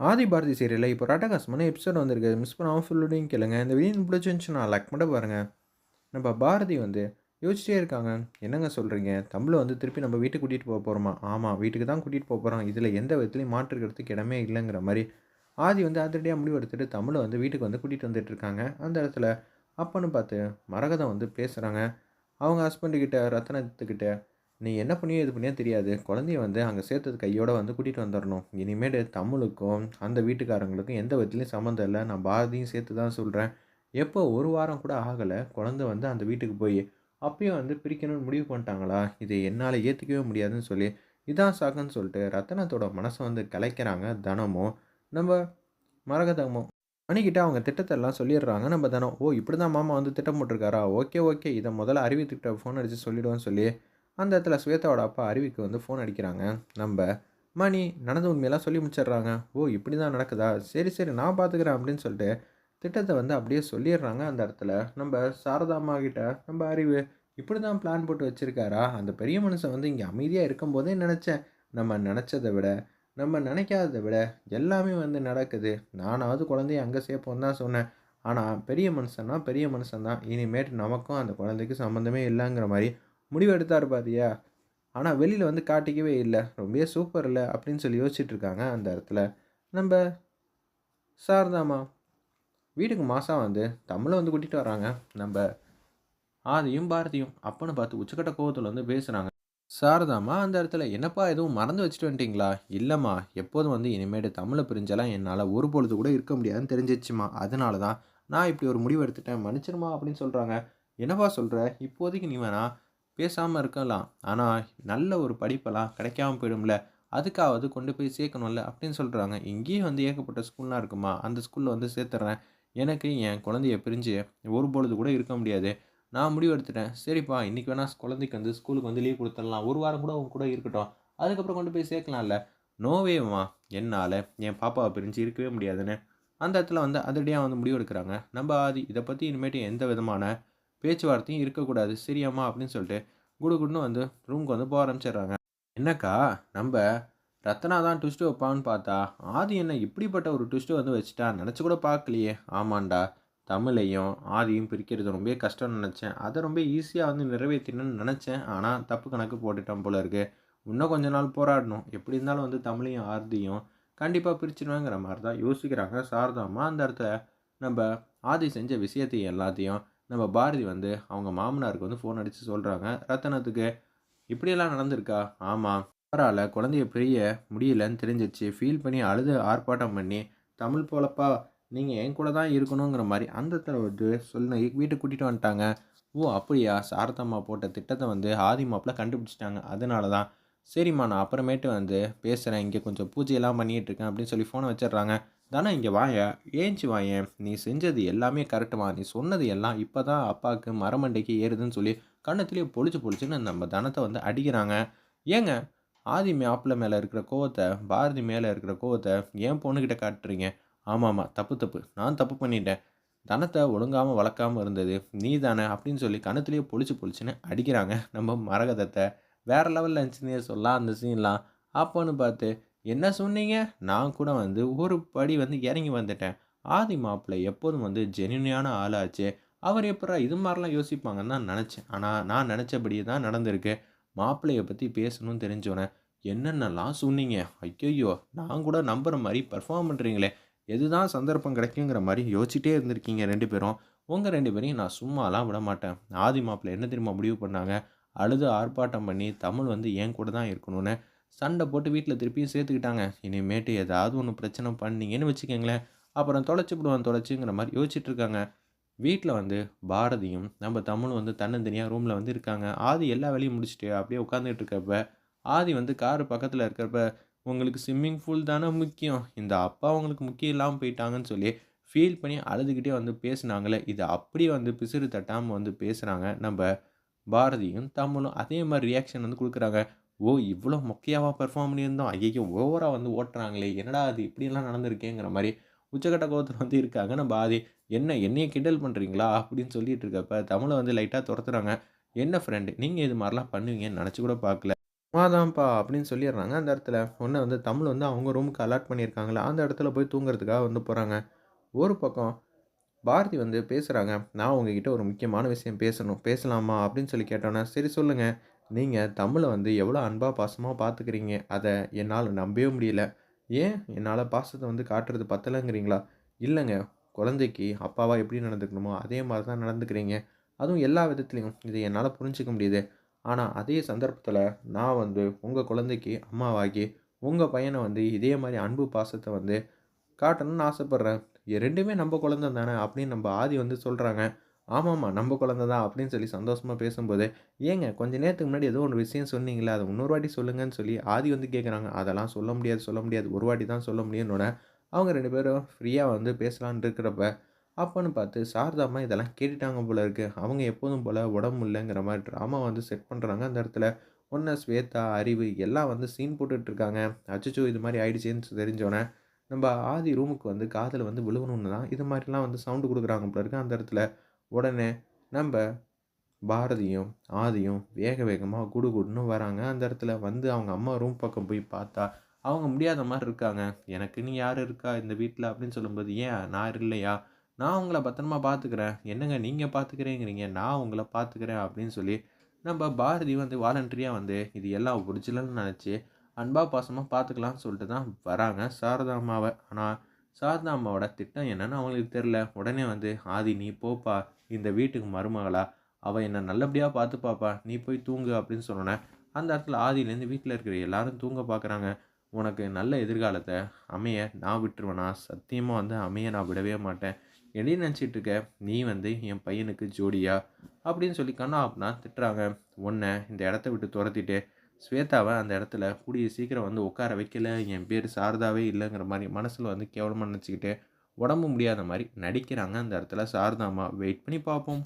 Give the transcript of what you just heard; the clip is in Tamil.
ஆதி பாரதி சீரியலில் இப்போ ராட்டகாசமான எபிசோட் வந்திருக்கு. மிஸ் பண்ணாமல் ஃபுல்லோடையும் கேளுங்க. இந்த வீடியோ பிடிச்சிருந்துச்சுன்னா லைக் மட்டும் பாருங்கள் நம்ம பாரதி வந்து யோசிச்சிட்டே இருக்காங்க. என்னங்க சொல்கிறீங்க தமிழை வந்து திருப்பி நம்ம வீட்டுக்கு கூட்டிகிட்டு போக போகிறோமா ஆமாம் வீட்டுக்கு தான் கூட்டிகிட்டு போக போகிறோம் இதில் எந்த விதத்துலையும் மாற்றுக்கிறதுக்கு இடமே இல்லைங்கிற மாதிரி ஆதி வந்து அதிரடியாக முடிவு எடுத்துகிட்டு தமிழை வந்து வீட்டுக்கு வந்து கூட்டிகிட்டு வந்துட்டு இருக்காங்க. அந்த இடத்துல அப்பன்னு பார்த்து மரகதம் வந்து பேசுகிறாங்க அவங்க ஹஸ்பண்டுக்கிட்ட ரத்னத்துக்கிட்ட நீ என்ன பண்ணியோ இது பண்ணியோ தெரியாது. குழந்தைய வந்து அங்கே சேர்த்தது கையோடு வந்து கூட்டிகிட்டு வந்துடணும் இனிமேல் தமிழுக்கும் அந்த வீட்டுக்காரங்களுக்கும் எந்த விதத்துலையும் சம்மந்தம் இல்லை. நான் பாரதியும் சேர்த்து தான் சொல்கிறேன் எப்போ ஒரு வாரம் கூட ஆகலை குழந்தை வந்து அந்த வீட்டுக்கு போய் அப்பயும் வந்து பிரிக்கணும்னு முடிவு பண்ணிட்டாங்களா? இதை என்னால் ஏற்றுக்கவே முடியாதுன்னு சொல்லி இதான் சாக்குன்னு சொல்லிட்டு ரத்தனத்தோட மனசை வந்து கலைக்கிறாங்க தனமும் நம்ம மரகதமும். அணிக்கிட்ட அவங்க திட்டத்தெல்லாம் சொல்லிடுறாங்க நம்ம தனம். ஓ இப்படி தான் மாமா வந்து திட்டம் போட்டிருக்காரா? Okay okay. இதை முதல்ல அறிவித்துக்கிட்ட ஃபோன் அடித்து சொல்லிவிடுவோன்னு சொல்லி அந்த இடத்துல ஸ்வேதாவோட அப்பா அருவிக்கு வந்து ஃபோன் அடிக்கிறாங்க. நம்ம மணி நடந்த உண்மையெல்லாம் சொல்லி முடிச்சிடுறாங்க. ஓ இப்படி தான் நடக்குதா? சரி சரி நான் பார்த்துக்கிறேன் அப்படின்னு சொல்லிட்டு திட்டத்தை வந்து அப்படியே சொல்லிடுறாங்க அந்த இடத்துல. நம்ம சாரதாம்மா கிட்ட நம்ம அறிவு இப்படி தான் பிளான் போட்டு வச்சுருக்காரா? அந்த பெரிய மனுஷன் வந்து இங்கே அமைதியாக இருக்கும்போதே நினச்சேன். நம்ம நினச்சதை விட நம்ம நினைக்காததை விட எல்லாமே வந்து நடக்குது. நானாவது குழந்தைய அங்கே சேர்ப்போம் தான் சொன்னேன். ஆனால் பெரிய மனுஷன்னா பெரிய மனுஷன் தான் இனிமேட்டு நமக்கும் அந்த குழந்தைக்கு சம்மந்தமே இல்லைங்கிற மாதிரி முடிவு எடுத்தார் பாதியா ஆனால் வெளியில் வந்து காட்டிக்கவே இல்லை. ரொம்பவே சூப்பர் இல்லை அப்படின்னு சொல்லி யோசிச்சுட்டு இருக்காங்க அந்த இடத்துல. நம்ம சாரதாமா வீட்டுக்கு மாதம் வந்து தமிழை வந்து கூட்டிகிட்டு வராங்க நம்ம ஆதியும் பாரதியும் அப்பன்னு பார்த்து உச்சக்கட்ட கோவத்தில் வந்து பேசுகிறாங்க சாரதாமா அந்த இடத்துல என்னப்பா எதுவும் மறந்து வச்சுட்டு வந்துட்டீங்களா? இல்லைம்மா எப்போதும் வந்து இனிமேட்டு தமிழை பிரிஞ்செல்லாம் என்னால் ஒரு பொழுது கூட இருக்க முடியாதுன்னு தெரிஞ்சிச்சுமா அதனால தான் நான் இப்படி ஒரு முடிவு எடுத்துட்டேன். மன்னிச்சிருமா அப்படின்னு சொல்கிறாங்க என்னப்பா சொல்கிற இப்போதைக்கு நீ வேணா பேசாமல் இருக்கலாம். ஆனால் நல்ல ஒரு படிப்பெல்லாம் கிடைக்காம போயிடும்ல. அதுக்காவது கொண்டு போய் சேர்க்கணும்ல அப்படின்னு சொல்கிறாங்க இங்கேயும் வந்து ஏகப்பட்ட ஸ்கூல்லாம் இருக்குமா? அந்த ஸ்கூலில் வந்து சேர்த்துட்றேன் எனக்கு என் குழந்தைய பிரிஞ்சு ஒரு பொழுது கூட இருக்க முடியாது. நான் முடிவு எடுத்துட்டேன். சரிப்பா இன்றைக்கி வேணால் குழந்தைக்கு வந்து ஸ்கூலுக்கு வந்து லீவ் கொடுத்துடலாம். ஒரு வாரம் கூட அவங்க கூட இருக்கட்டும். அதுக்கப்புறம் கொண்டு போய் சேர்க்கலாம்ல. நோவேமா என்னால் என் பாப்பாவை பிரிஞ்சு இருக்கவே முடியாதுன்னு. அந்த இடத்துல வந்து அதிரடியாக வந்து முடிவு எடுக்கிறாங்க நம்ம ஆதி இதை பற்றி இனிமேட்டு எந்த விதமான பேச்சுவார்த்தையும் இருக்கக்கூடாது சரியாம்மா அப்படின்னு சொல்லிட்டு குடுகுடுன்னு வந்து ரூமுக்கு வந்து போக ஆரம்பிச்சிடுறாங்க. என்னக்கா நம்ம ரத்னா தான் ட்விஸ்ட்டு வைப்பான்னு பார்த்தா ஆதி என்ன இப்படிப்பட்ட ஒரு ட்விஸ்ட்டு வந்து வச்சுட்டா நினச்சி கூட பார்க்கலையே. ஆமாண்டா தமிழையும் ஆதியும் பிரிக்கிறது ரொம்ப கஷ்டம்னு நினச்சேன். அதை ரொம்ப ஈஸியாக வந்து நிறைவேற்றினு நினச்சேன். ஆனால் தப்பு கணக்கு போட்டுட்டேன் போல இருக்கு. இன்னும் கொஞ்ச நாள் போராடணும். எப்படி இருந்தாலும் வந்து தமிழையும் ஆர்தியும் கண்டிப்பாக பிரிச்சிடுவேங்கிற மாதிரி தான் யோசிக்கிறாங்க சாரதாமா அந்த இடத்துல நம்ம ஆதி செஞ்ச விஷயத்தையும் எல்லாத்தையும் நம்ம பாரதி வந்து அவங்க மாமனாருக்கு வந்து ஃபோன் அடித்து சொல்கிறாங்க ரத்தனத்துக்கு இப்படியெல்லாம் நடந்திருக்கா? ஆமாம் பரவாயில்ல குழந்தைய பிரிய முடியலன்னு தெரிஞ்சிச்சு. ஃபீல் பண்ணி அழுது ஆர்ப்பாட்டம் பண்ணி தமிழ் போலப்பா நீங்கள் என் கூட தான் இருக்கணுங்கிற மாதிரி அந்த இடத்துல வந்து சொல்லி வீட்டுக்கு கூட்டிகிட்டு வந்துட்டாங்க. ஓ அப்படியா? சாரதம்மா போட்ட திட்டத்தை வந்து ஆதி மாப்பில் கண்டுபிடிச்சிட்டாங்க. அதனால தான் சரிம்மா நான் அப்புறமேட்டு வந்து பேசுகிறேன் இங்கே கொஞ்சம் பூஜையெல்லாம் பண்ணிகிட்ருக்கேன் அப்படின்னு சொல்லி ஃபோனை வச்சிடுறாங்க. தானே இங்கே வாய ஏஞ்சி வாயேன்? நீ செஞ்சது எல்லாமே கரெக்டுமா? நீ சொன்னது எல்லாம் இப்போ தான் அப்பாவுக்கு மரமண்டைக்கு ஏறுதுன்னு சொல்லி கண்ணத்துலேயே பொழிச்சு பொழிச்சுன்னு நம்ம தனத்தை வந்து அடிக்கிறாங்க. ஏங்க ஆதி மாப்பிள்ள மேலே இருக்கிற கோவத்தை பாரதி மேலே இருக்கிற கோவத்தை ஏன் பொண்ணுக்கிட்ட காட்டுறீங்க? ஆமாம் ஆமாம் தப்பு தப்பு. நான் தப்பு பண்ணிட்டேன். தனத்தை ஒழுங்காமல் வளர்க்காமல் இருந்தது நீ தானே அப்படின்னு சொல்லி கணத்துலேயே பொழிச்சு பொழிச்சுன்னு அடிக்கிறாங்க நம்ம மரகதத்தை. வேறு லெவலில் இருந்துச்சுன்னே சொல்லலாம் அந்த சீன்லாம் அப்போன்னு பார்த்து என்ன சொன்னீங்க? நான் கூட வந்து ஒரு படி வந்து இறங்கி வந்துட்டேன். ஆதி மாப்பிள்ளை எப்போதும் வந்து ஜெனியூனான ஆளாச்சு. அவர் எப்படா இது மாதிரிலாம் யோசிப்பாங்கன்னு தான் நினச்சேன். ஆனால் நான் நினச்சபடியே தான் நடந்திருக்கு. மாப்பிள்ளையை பற்றி பேசணும்னு தெரிஞ்சோன்னே என்னென்னலாம் சொன்னீங்க? ஐயோ நான் கூட நம்புகிற மாதிரி பர்ஃபார்ம் பண்ணுறீங்களே எதுதான் சந்தர்ப்பம் கிடைக்குங்கிற மாதிரி யோசிச்சிட்டே இருந்திருக்கீங்க ரெண்டு பேரும். உங்கள் ரெண்டு பேரையும் நான் சும்மாலாம் விட மாட்டேன். ஆதி மாப்பிள்ளை என்ன தெரியுமா முடிவு பண்ணாங்க? அழுது ஆர்ப்பாட்டம் பண்ணி தமிழ் வந்து என் கூட தான் இருக்கணும்னு. சண்டை போட்டு வீட்டில் திருப்பியும் சேர்த்துக்கிட்டாங்க. இனிமேட்டு ஏதாவது ஒன்று பிரச்சனை பண்ணீங்கன்னு வச்சுக்கோங்களேன். அப்புறம் தொலைச்சி விடுவான் தொலைச்சிங்கிற மாதிரி யோசிச்சுட்டு இருக்காங்க. வீட்டில் வந்து பாரதியும் நம்ம தமிழ் வந்து தன்னந்தனியாக ரூமில் வந்து இருக்காங்க. ஆதி எல்லா வேலையும் முடிச்சுட்டு அப்படியே உட்காந்துட்டு இருக்கப்ப ஆதி வந்து காரு பக்கத்தில் இருக்கிறப்ப உங்களுக்கு ஸ்விம்மிங் பூல் தானே முக்கியம். இந்த அப்பா உங்களுக்கு முக்கியம் இல்லாமல் போயிட்டாங்கன்னு சொல்லி ஃபீல் பண்ணி அழுதுகிட்டே வந்து பேசுனாங்களே. இது அப்படியே வந்து பிசிறு தட்டாமல் வந்து பேசுகிறாங்க நம்ம பாரதியும் தமிழும். அதே மாதிரி ரியாக்ஷன் வந்து கொடுக்குறாங்க. ஓ இவ்வளோ மொக்கையாவாக பெர்ஃபார்ம் பண்ணியிருந்தோம். ஐயோ ஓவராக வந்து ஓட்டுறாங்களே என்னடா அது இப்படியெல்லாம் நடந்திருக்கேங்கிற மாதிரி உச்சக்கட்ட கோபத்தில் வந்து இருக்காங்க. நம்ம ஆதி என்ன என்னையை கிண்டல் பண்ணுறீங்களா அப்படின்னு சொல்லிட்டு இருக்கப்ப தமிழை வந்து லைட்டாக துரத்துறாங்க. என்ன ஃப்ரெண்டு நீங்கள் இது மாதிரிலாம் பண்ணுவீங்கன்னு நினச்சி கூட பார்க்கல. சும்மாதான்ப்பா அப்படின்னு சொல்லிடுறாங்க. அந்த இடத்துல. ஒன்று வந்து தமிழ் வந்து அவங்க ரூமுக்கு அலாட் பண்ணியிருக்காங்களே? அந்த இடத்துல போய் தூங்குறதுக்காக வந்து போகிறாங்க ஒரு பக்கம் பாரதி வந்து பேசுகிறாங்க "நான் உங்ககிட்ட ஒரு முக்கியமான விஷயம் பேசணும். பேசலாமா?" அப்படின்னு சொல்லி கேட்டோன்னே, "சரி சொல்லுங்கள் நீங்கள் தமிழை வந்து எவ்வளோ அன்பாக பாசமாக பார்த்துக்கிறீங்க. அதை என்னால் நம்பவே முடியல. ஏன் என்னால் பாசத்தை வந்து காட்டுறது பத்தலைங்கிறீங்களா இல்லைங்க குழந்தைக்கு அப்பாவாக எப்படி நடந்துக்கணுமோ, அதே மாதிரி தான் நடந்துக்கிறீங்க. அதுவும் எல்லா விதத்துலேயும் இது என்னால் புரிஞ்சிக்க முடியுது. ஆனால் அதே சந்தர்ப்பத்தில் நான் வந்து உங்கள் குழந்தைக்கு அம்மாவாகி, உங்கள் பையனை வந்து இதே மாதிரி அன்பு, பாசத்தை வந்து காட்டணும்னு ஆசைப்படுறேன். ரெண்டுமே நம்ப குழந்தை தானே அப்படின்னு நம்ப ஆதி வந்து சொல்கிறாங்க ஆமாம்மா நம்ம குழந்த தான் அப்படின்னு சொல்லி சந்தோஷமாக பேசும்போது, ஏங்க கொஞ்ச நேரத்துக்கு முன்னாடி ஏதோ ஒரு விஷயம் சொன்னீங்களே அதை இன்னொரு வாட்டி சொல்லுங்கன்னு சொல்லி ஆதி வந்து கேட்குறாங்க. அதெல்லாம் சொல்ல முடியாது, சொல்ல முடியாது. ஒரு வாட்டி தான் சொல்ல முடியும்னு அவங்க ரெண்டு பேரும் ஃப்ரீயாக வந்து பேசலான்னு இருக்கிறப்ப, அப்போன்னு பார்த்து சாரதாம்மா இதெல்லாம் கேட்டுட்டாங்க போல இருக்கு. அவங்க எப்போதும் போல் உடம்பு இல்லைங்கிற மாதிரி ட்ராமா வந்து செட் பண்ணுறாங்க அந்த இடத்துல. ஒன்று ஸ்வேதா, அறிவு எல்லாம் வந்து சீன் போட்டுட்ருக்காங்க அச்சோ இது மாதிரி ஆயிடுச்சேன்னு தெரிஞ்சோடனே நம்ம ஆதி ரூமுக்கு வந்து காதில் வந்து விழுகணும்னு தான், இது மாதிரிலாம் வந்து சவுண்டு கொடுக்குறாங்க போல இருக்கு அந்த இடத்துல. உடனே நம்ம பாரதியும், ஆதியும் வேக வேகமாக குடு குடுன்னு வராங்க. அந்த இடத்துல வந்து அவங்க அம்மா ரூம் பக்கம் போய் பார்த்தா, அவங்க முடியாத மாதிரி இருக்காங்க. "எனக்குன்னு யார் இருக்கா இந்த வீட்டில் அப்படின்னு சொல்லும்போது, "ஏன் நான் இல்லையா? நான் உங்களை பத்திரமா பார்த்துக்கிறேன்." "என்னங்க நீங்கள் பார்த்துக்கிறேங்கிறீங்க, நான் உங்களை பார்த்துக்கிறேன்." அப்படின்னு சொல்லி நம்ம பாரதி வந்து வாலண்டரியாக வந்து இது எல்லாம் ஒரிஜினல்னு நினச்சி அன்பா, பாசமாக பார்த்துக்கலாம்னு சொல்லிட்டு தான் வராங்க சாரதா ஆனால் சாரதா அம்மாவோட திட்டம் என்னன்னு அவங்களுக்கு தெரில உடனே வந்து, "ஆதி நீ போப்பா, இந்த வீட்டுக்கு மருமகளா. அவ என்ன பார்த்து பார்த்துப்பாப்பா. நீ போய் தூங்கு." அப்படின்னு சொன்னோனே, அந்த இடத்துல ஆதிலேருந்து வீட்டில் இருக்கிற எல்லாரும் தூங்க பார்க்குறாங்க. "உனக்கு நல்ல எதிர்காலத்தை அமைய நான் விட்டுருவேனா? சத்தியமாக வந்து அமைய நான் விடவே மாட்டேன். என்ன நினச்சிட்டு இருக்க? நீ வந்து என் பையனுக்கு ஜோடியா?" அப்படின்னு சொல்லி கண்ணா அப்படின்னா திட்டுறாங்க. உன்னை இந்த இடத்த விட்டு துரத்திட்டு ஸ்வேதாவை அந்த இடத்துல கூடிய சீக்கிரம் வந்து உட்கார வைக்கல, என் பேர் சாரதாவே இல்லைங்கிற மாதிரி மனசில் வந்து கேவலமாக நினச்சிக்கிட்டு உடம்பு முடியாத மாதிரி நடிக்கிறாங்க அந்த இடத்துல சாரதாமா வெயிட் பண்ணி பார்ப்போம்.